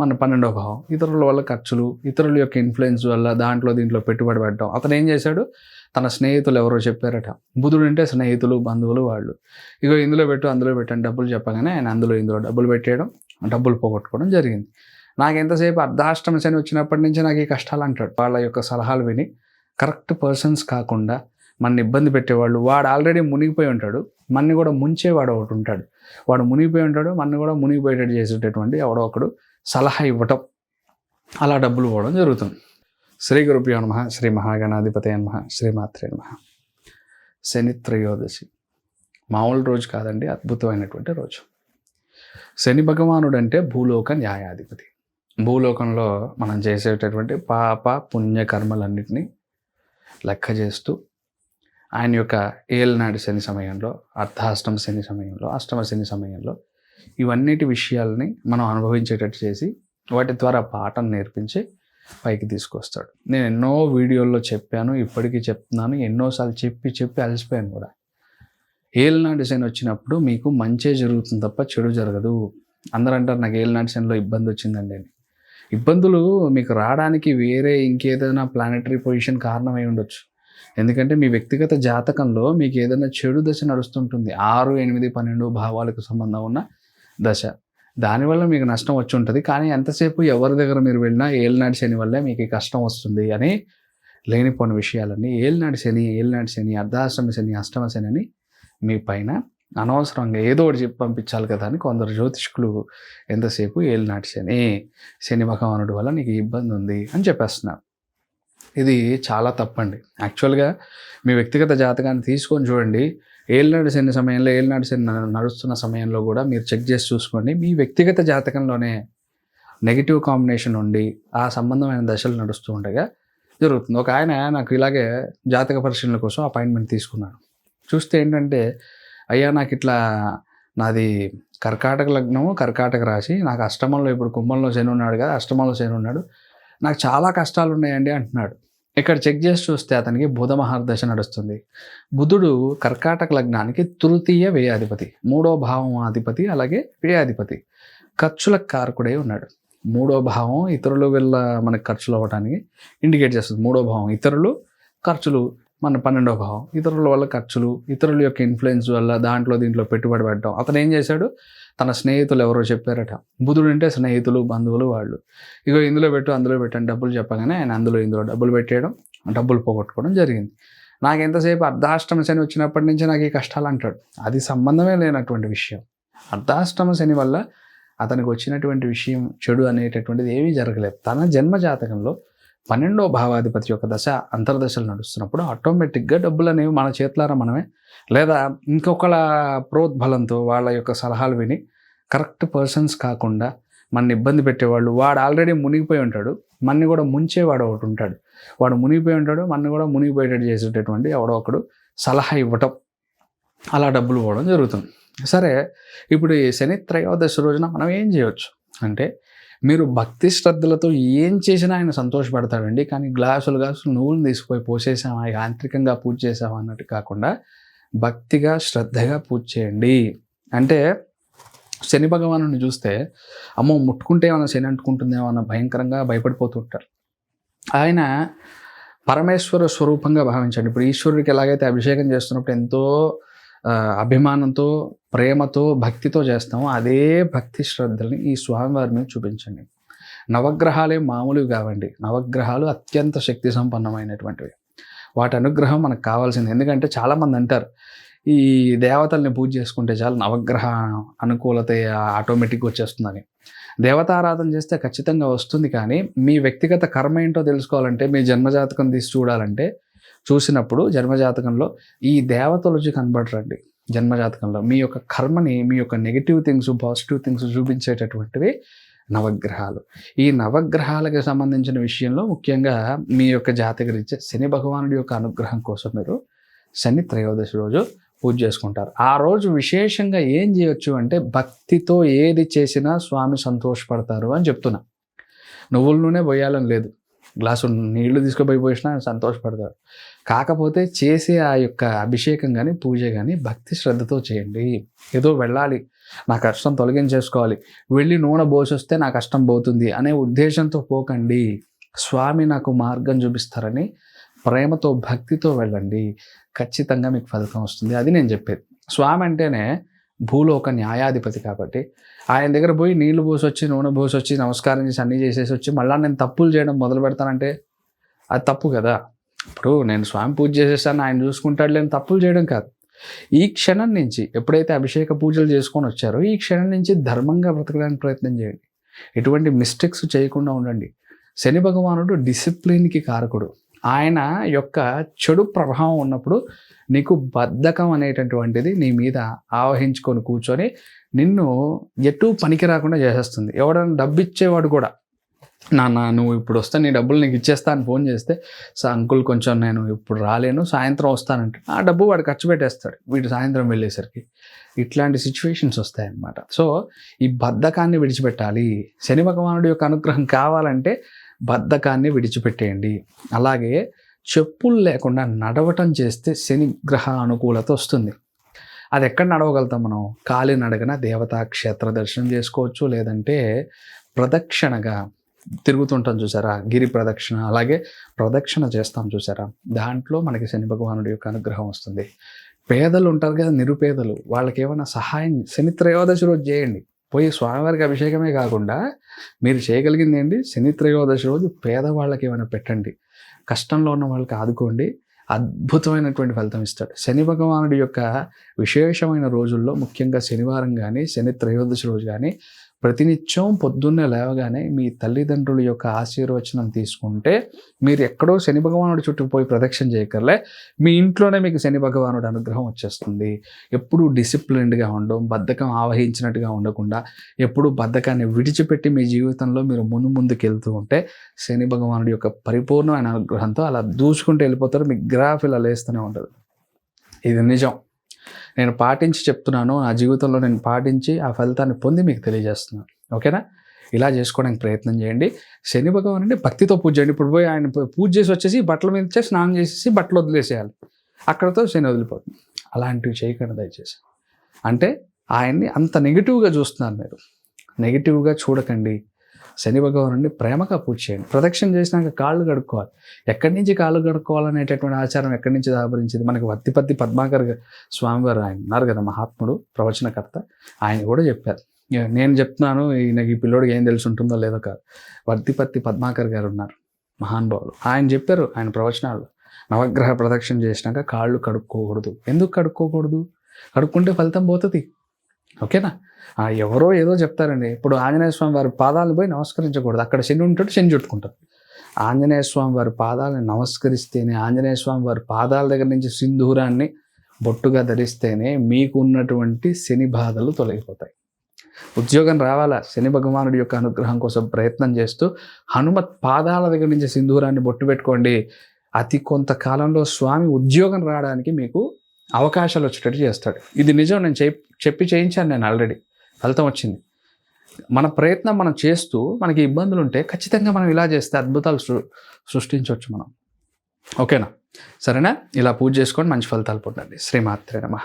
మన పన్నెండో భావం. ఇతరుల వల్ల ఖర్చులు ఇతరుల యొక్క ఇన్ఫ్లుయెన్స్ వల్ల దాంట్లో దీంట్లో పెట్టుబడి పెట్టడం. అతను ఏం చేశాడు? తన స్నేహితులు ఎవరో చెప్పారట. బుధుడు అంటే స్నేహితులు బంధువులు వాళ్ళు. ఇగో ఇందులో పెట్టు అందులో పెట్టాను డబ్బులు చెప్పగానే ఆయన అందులో ఇందులో డబ్బులు పెట్టేయడం డబ్బులు పోగొట్టుకోవడం జరిగింది. నాకు ఎంతసేపు అర్ధాష్టమ శని వచ్చినప్పటి నుంచి నాకు ఈ కష్టాలు అంటాడు. వాళ్ళ యొక్క సలహాలు విని కరెక్ట్ పర్సన్స్ కాకుండా మన ఇబ్బంది పెట్టేవాళ్ళు. వాడు ఆల్రెడీ మునిగిపోయి ఉంటాడు. మన్ని కూడా ముంచేవాడు ఒకటి ఉంటాడు. వాడు మునిగిపోయి ఉంటాడు. మన్ని కూడా మునిగిపోయేటట్టు చేసేటటువంటి ఎవడో ఒకడు సలహా ఇవ్వటం అలా డబ్బులు పోవడం జరుగుతుంది. శ్రీ గురుభ్యో నమ శ్రీ మహాగణాధిపతి నమ శ్రీమాత్రే నమ. శని త్రయోదశి. మామూలు రోజు కాదండి అద్భుతమైనటువంటి రోజు. శని భగవానుడు అంటే భూలోక న్యాయాధిపతి. భూలోకంలో మనం చేసేటటువంటి పాప పుణ్యకర్మలన్నింటినీ లెక్క చేస్తూ ఆయన యొక్క ఏలనాటి శని సమయంలో అర్ధాష్టమ శని సమయంలో అష్టమ శని సమయంలో ఇవన్నిటి విషయాల్ని మనం అనుభవించేటట్టు చేసి వాటి ద్వారా పాఠం నేర్పించి పైకి తీసుకొస్తాడు. నేను ఎన్నో వీడియోల్లో చెప్పాను ఇప్పటికీ చెప్తున్నాను ఎన్నోసార్లు చెప్పి చెప్పి అలసిపోయాను కూడా. ఏలినా డిజైన్ వచ్చినప్పుడు మీకు మంచే జరుగుతుంది తప్ప చెడు జరగదు. అందరూ అంటారు నాకు ఏలినా డిజైన్లో ఇబ్బంది వచ్చిందండి అని. ఇబ్బందులు మీకు రావడానికి వేరే ఇంకేదైనా ప్లానటరీ పొజిషన్ కారణమై ఉండొచ్చు. ఎందుకంటే మీ వ్యక్తిగత జాతకంలో మీకు ఏదైనా చెడు దశ నడుస్తుంటుంది. ఆరు ఎనిమిది పన్నెండు భావాలకు సంబంధం ఉన్న దశ. దానివల్ల మీకు నష్టం వచ్చి ఉంటుంది. కానీ ఎంతసేపు ఎవరి దగ్గర మీరు వెళ్ళినా ఏలినాటి శని వల్లే మీకు కష్టం వస్తుంది అని లేనిపోని విషయాలన్నీ. ఏలినాటి శని ఏలినాటి శని అర్ధాష్టమ శని అష్టమ శని అని మీ పైన అనవసరంగా ఏదో ఒకటి చెప్పి పంపించాలి కదా అని కొందరు జ్యోతిష్కులు ఎంతసేపు ఏలినాటి శని శని భగవానుడి వల్ల నీకు ఇబ్బంది ఉంది అని చెప్పేస్తున్నారు. ఇది చాలా తప్పండి. యాక్చువల్గా మీ వ్యక్తిగత జాతకాన్ని తీసుకొని చూడండి. ఏలినాడు శని సమయంలో ఏలినాడు శని నడుస్తున్న సమయంలో కూడా మీరు చెక్ చేసి చూసుకోండి. మీ వ్యక్తిగత జాతకంలోనే నెగిటివ్ కాంబినేషన్ ఉండి ఆ సంబంధమైన దశలు నడుస్తూ ఉండగా జరుగుతుంది. ఒక ఆయన నాకు ఇలాగే జాతక పరిశీలన కోసం అపాయింట్మెంట్ తీసుకున్నాడు. చూస్తే ఏంటంటే అయ్యా నాకు ఇట్లా నాది కర్కాటక లగ్నము కర్కాటక రాశి నాకు అష్టమంలో ఇప్పుడు కుంభంలో శని ఉన్నాడు కదా అష్టమంలో శని ఉన్నాడు నాకు చాలా కష్టాలు ఉన్నాయండి అంటున్నాడు. ఇక్కడ చెక్ చేసి చూస్తే అతనికి బుధ మహర్దశ నడుస్తుంది. బుధుడు కర్కాటక లగ్నానికి తృతీయ వ్యయాధిపతి మూడో భావం అధిపతి అలాగే వ్యయాధిపతి. ఖర్చుల కారకుడై ఉన్నాడు. మూడో భావం ఇతరులు వెళ్ళ మనకు ఖర్చులు అవ్వడానికి ఇండికేట్ చేస్తుంది. మూడో భావం ఇతరులు ఖర్చులు మన పన్నెండో భావం ఇతరుల వల్ల ఖర్చులు ఇతరుల యొక్క ఇన్ఫ్లుయెన్స్ వల్ల దాంట్లో దీంట్లో పెట్టుబడి పెట్టడం. అతను ఏం చేశాడు? తన స్నేహితులు ఎవరో చెప్పారట. బుధుడు అంటే స్నేహితులు బంధువులు వాళ్ళు. ఇగో ఇందులో పెట్టు అందులో పెట్టని డబ్బులు చెప్పగానే ఆయన అందులో ఇందులో డబ్బులు పెట్టేయడం డబ్బులు పోగొట్టుకోవడం జరిగింది. నాకు ఎంతసేపు అర్ధాష్టమ శని వచ్చినప్పటి నుంచి నాకు ఈ కష్టాలు అంటాడు. అది సంబంధమే లేనటువంటి విషయం. అర్ధాష్టమ శని వల్ల అతనికి వచ్చినటువంటి విషయం చెడు అనేటటువంటిది ఏమీ జరగలేదు. తన జన్మ జాతకంలో పన్నెండో భావాధిపతి యొక్క దశ అంతర్దశలు నడుస్తున్నప్పుడు ఆటోమేటిక్గా డబ్బులు అనేవి మన చేతులారా మనమే. లేదా ఇంకొకళ్ళ ప్రోద్బలంతో వాళ్ళ యొక్క సలహాలు విని కరెక్ట్ పర్సన్స్ కాకుండా మన ఇబ్బంది పెట్టేవాళ్ళు వాడు ఆల్రెడీ మునిగిపోయి ఉంటాడు మన్ని కూడా ముంచేవాడు ఒకటి ఉంటాడు. వాడు మునిగిపోయి ఉంటాడు మన్ని కూడా మునిగిపోయేటట్టు చేసేటటువంటి ఎవడో ఒకడు సలహా ఇవ్వటం అలా డబ్బులు పోవడం జరుగుతుంది. సరే ఇప్పుడు ఈ శని త్రయోదశి రోజున మనం ఏం చేయవచ్చు అంటే మీరు భక్తి శ్రద్ధలతో ఏం చేసినా ఆయన సంతోషపడతాడండి. కానీ గ్లాసులు గ్లాసులు నువ్వులు తీసుకుపోయి పోసేసామా యాంత్రికంగా పూజ చేసామా అన్నట్టు కాకుండా భక్తిగా శ్రద్ధగా పూజ చేయండి. అంటే శని భగవాను చూస్తే అమ్మో ముట్టుకుంటే ఏమైనా శని అంటుకుంటుందేమో అన్న భయంకరంగా భయపడిపోతుంటారు ఆయన పరమేశ్వర స్వరూపంగా భావించండి. ఇప్పుడు ఈశ్వరుడికి ఎలాగైతే అభిషేకం చేస్తున్నప్పుడు ఎంతో అభిమానంతో ప్రేమతో భక్తితో చేస్తామో. అదే భక్తి శ్రద్ధల్ని ఈ స్వామివారి మీద చూపించండి. నవగ్రహాలే మామూలు కావండి. నవగ్రహాలు అత్యంత శక్తి సంపన్నమైనటువంటివి వాటి అనుగ్రహం మనకు కావాల్సింది. ఎందుకంటే చాలామంది అంటారు ఈ దేవతల్ని పూజ చేసుకుంటే చాలు నవగ్రహ అనుకూలత ఆటోమేటిక్గా వచ్చేస్తుందని. దేవతారాధన చేస్తే ఖచ్చితంగా వస్తుంది కానీ మీ వ్యక్తిగత కర్మ ఏంటో తెలుసుకోవాలంటే మీ జన్మజాతకం తీసి చూడాలంటే చూసినప్పుడు జన్మజాతకంలో ఈ దేవతలు వచ్చి కనబడరండి. జన్మజాతకంలో మీ యొక్క కర్మని మీ యొక్క నెగిటివ్ థింగ్స్ పాజిటివ్ థింగ్స్ చూపించేటటువంటివి నవగ్రహాలు. ఈ నవగ్రహాలకు సంబంధించిన విషయంలో ముఖ్యంగా మీ యొక్క జాతకరీత్యా శని భగవానుడి యొక్క అనుగ్రహం కోసం మీరు శని త్రయోదశి రోజు పూజ చేసుకుంటారు. ఆ రోజు విశేషంగా ఏం చేయొచ్చు అంటే భక్తితో ఏది చేసినా స్వామి సంతోషపడతారు అని చెప్తున్నా. నువ్వుల నూనె పోయాలని లేదు. గ్లాసు నీళ్ళు తీసుకుపోయి పోసినా సంతోషపడతాడు. కాకపోతే చేసే ఆ యొక్క అభిషేకం కానీ పూజ కానీ భక్తి శ్రద్ధతో చేయండి. ఏదో వెళ్ళాలి నా కష్టం తొలగించేసుకోవాలి వెళ్ళి నూనె పోసొస్తే నా కష్టం పోతుంది అనే ఉద్దేశంతో పోకండి. స్వామి నాకు మార్గం చూపిస్తారని ప్రేమతో భక్తితో వెళ్ళండి. ఖచ్చితంగా మీకు ఫలితం వస్తుంది. అది నేను చెప్పేది. స్వామి అంటేనే భూలోక న్యాయాధిపతి కాబట్టి ఆయన దగ్గర పోయి నీళ్ళు పోసి వచ్చి నూనె పోసి వచ్చి నమస్కారం చేసి అన్నీ చేసేసి వచ్చి మళ్ళీ నేను తప్పులు చేయడం మొదలు పెడతానంటే అది తప్పు కదా? ఇప్పుడు నేను స్వామి పూజ చేసేసాను ఆయన చూసుకుంటాడు లేని తప్పులు చేయడం కాదు. ఈ క్షణం నుంచి ఎప్పుడైతే అభిషేక పూజలు చేసుకొని వచ్చారో ఈ క్షణం నుంచి ధర్మంగా బ్రతకడానికి ప్రయత్నం చేయండి. ఎటువంటి మిస్టేక్స్ చేయకుండా ఉండండి. శని భగవానుడు డిసిప్లిన్కి కారకుడు. ఆయన యొక్క చెడు ప్రభావం ఉన్నప్పుడు నీకు బద్ధకం అనేటటువంటిది నీ మీద ఆవహించుకొని కూర్చొని నిన్ను ఎటు పనికి రాకుండా చేసేస్తుంది. ఎవడన్నా డబ్బు ఇచ్చేవాడు కూడా నాన్న నువ్వు ఇప్పుడు వస్తే నీ డబ్బులు నీకు ఇచ్చేస్తా అని ఫోన్ చేస్తే సో అంకుల్ కొంచెం నేను ఇప్పుడు రాలేను సాయంత్రం వస్తానంటే ఆ డబ్బు వాడు ఖర్చు పెట్టేస్తాడు వీడు సాయంత్రం వెళ్ళేసరికి. ఇట్లాంటి సిచ్యువేషన్స్ వస్తాయన్నమాట. సో ఈ బద్ధకాన్ని విడిచిపెట్టాలి. శని భగవానుడి యొక్క అనుగ్రహం కావాలంటే బద్ధకాన్ని విడిచిపెట్టేయండి. అలాగే చెప్పులు లేకుండా నడవటం చేస్తే శని గ్రహ అనుకూలత వస్తుంది. అది ఎక్కడ నడవగలుగుతాం మనం? కాలి నడగన దేవతా క్షేత్ర దర్శనం చేసుకోవచ్చు లేదంటే ప్రదక్షిణగా తిరుగుతుంటాం చూసారా? గిరి ప్రదక్షిణ అలాగే ప్రదక్షిణ చేస్తాం చూసారా? దాంట్లో మనకి శని భగవానుడి యొక్క అనుగ్రహం వస్తుంది. పేదలు ఉంటారు కదా నిరుపేదలు వాళ్ళకి ఏమైనా సహాయం శని త్రయోదశి రోజు చేయండి. పోయి స్వామివారికి అభిషేకమే కాకుండా మీరు చేయగలిగింది ఏంటి? శని త్రయోదశి రోజు పేదవాళ్ళకి ఏమైనా పెట్టండి. కష్టంలో ఉన్న వాళ్ళకి ఆదుకోండి. అద్భుతమైనటువంటి ఫలితం ఇస్తాడు. శని భగవానుడి యొక్క విశేషమైన రోజుల్లో ముఖ్యంగా శనివారం కానీ శని త్రయోదశి రోజు కానీ ప్రతినిత్యం పొద్దున్నే లేవగానే మీ తల్లిదండ్రుల యొక్క ఆశీర్వచనం తీసుకుంటే మీరు ఎక్కడో శని భగవానుడి చుట్టూ పోయి ప్రదక్షిణ చేయకర్లే మీ ఇంట్లోనే మీకు శని భగవానుడి అనుగ్రహం వచ్చేస్తుంది. ఎప్పుడు డిసిప్లిన్డ్గా ఉండడం బద్ధకం ఆవహించినట్టుగా ఉండకుండా ఎప్పుడు బద్ధకాన్ని విడిచిపెట్టి మీ జీవితంలో మీరు ముందు ముందుకు వెళ్తూ ఉంటే శని భగవానుడి యొక్క పరిపూర్ణమైన అనుగ్రహంతో అలా దూసుకుంటూ వెళ్ళిపోతారు మీ గ్రాఫ్ ఇలా లేస్తూనే ఉంటుంది. ఇది నిజం. నేను పాటించి చెప్తున్నాను నా జీవితంలో నేను పాటించి ఆ ఫలితాన్ని పొంది మీకు తెలియజేస్తున్నాను. ఓకేనా? ఇలా చేసుకోవడానికి ప్రయత్నం చేయండి. శని భగవాన్ అంటే భక్తితో పూజ చేయండి. ఇప్పుడు పోయి ఆయన పూజ చేసి వచ్చేసి బట్టల మీద ఇచ్చే స్నానం చేసేసి బట్టలు వదిలేసేయాలి. అక్కడతో శని వదిలిపోతుంది. అలాంటివి చేయకండి దయచేసి. అంటే ఆయన్ని అంత నెగిటివ్గా చూస్తున్నారు మీరు. నెగిటివ్గా చూడకండి. శని భగవానుడిని ప్రేమగా పూజ చేయండి. ప్రదక్షిణ చేసినాక కాళ్ళు కడుక్కోవాలి. ఎక్కడి నుంచి కాళ్ళు కడుక్కోవాలనేటటువంటి ఆచారం ఎక్కడి నుంచి దాపరించింది? మనకి వత్తిపత్తి పద్మాకర్ స్వామివారు ఆయన ఉన్నారు కదా మహాత్ముడు ప్రవచనకర్త. ఆయన కూడా చెప్పారు. నేను చెప్తున్నాను ఈయనకి ఈ పిల్లోడికి ఏం తెలిసి ఉంటుందో లేదో కాదు. వర్తిపత్తి పద్మాకర్ గారు ఉన్నారు మహానుభావులు ఆయన చెప్పారు ఆయన ప్రవచనాలు నవగ్రహ ప్రదక్షిణ చేసినాక కాళ్ళు కడుక్కోకూడదు. ఎందుకు కడుక్కోకూడదు? కడుక్కుంటే ఫలితం పోతుంది. ఓకేనా? ఆ, ఎవరో ఏదో చెప్తారండి. ఇప్పుడు ఆంజనేయ స్వామి వారి పాదాలను పోయి నమస్కరించకూడదు. అక్కడ శని ఉంటాడు శని చుట్టుకుంటారు ఆంజనేయ స్వామి వారి పాదాలను నమస్కరిస్తేనే ఆంజనేయ స్వామి వారి పాదాల దగ్గర నుంచి సింధూరాన్ని బొట్టుగా ధరిస్తేనే మీకు ఉన్నటువంటి శని బాధలు తొలగిపోతాయి. ఉద్యోగం రావాలా? శని భగవానుడి యొక్క అనుగ్రహం కోసం ప్రయత్నం చేస్తూ హనుమత్ పాదాల దగ్గర నుంచి సింధూరాన్ని బొట్టు పెట్టుకోండి. అతి కొంతకాలంలో స్వామి ఉద్యోగం రావడానికి మీకు అవకాశాలు వచ్చేటట్టు చేస్తాడు. ఇది నిజం నేను చెప్- చెప్పి చేయించాను నేను ఆల్రెడీ. ఫలితం వచ్చింది. మన ప్రయత్నం మనం చేస్తూ మనకి ఇబ్బందులు ఉంటే ఖచ్చితంగా మనం ఇలా చేస్తే అద్భుతాలు సృ సృష్టించవచ్చు మనం. ఓకేనా? సరేనా? ఇలా పూజ చేసుకొని మంచి ఫలితాలు పొందండి. శ్రీమాత్రే నమ.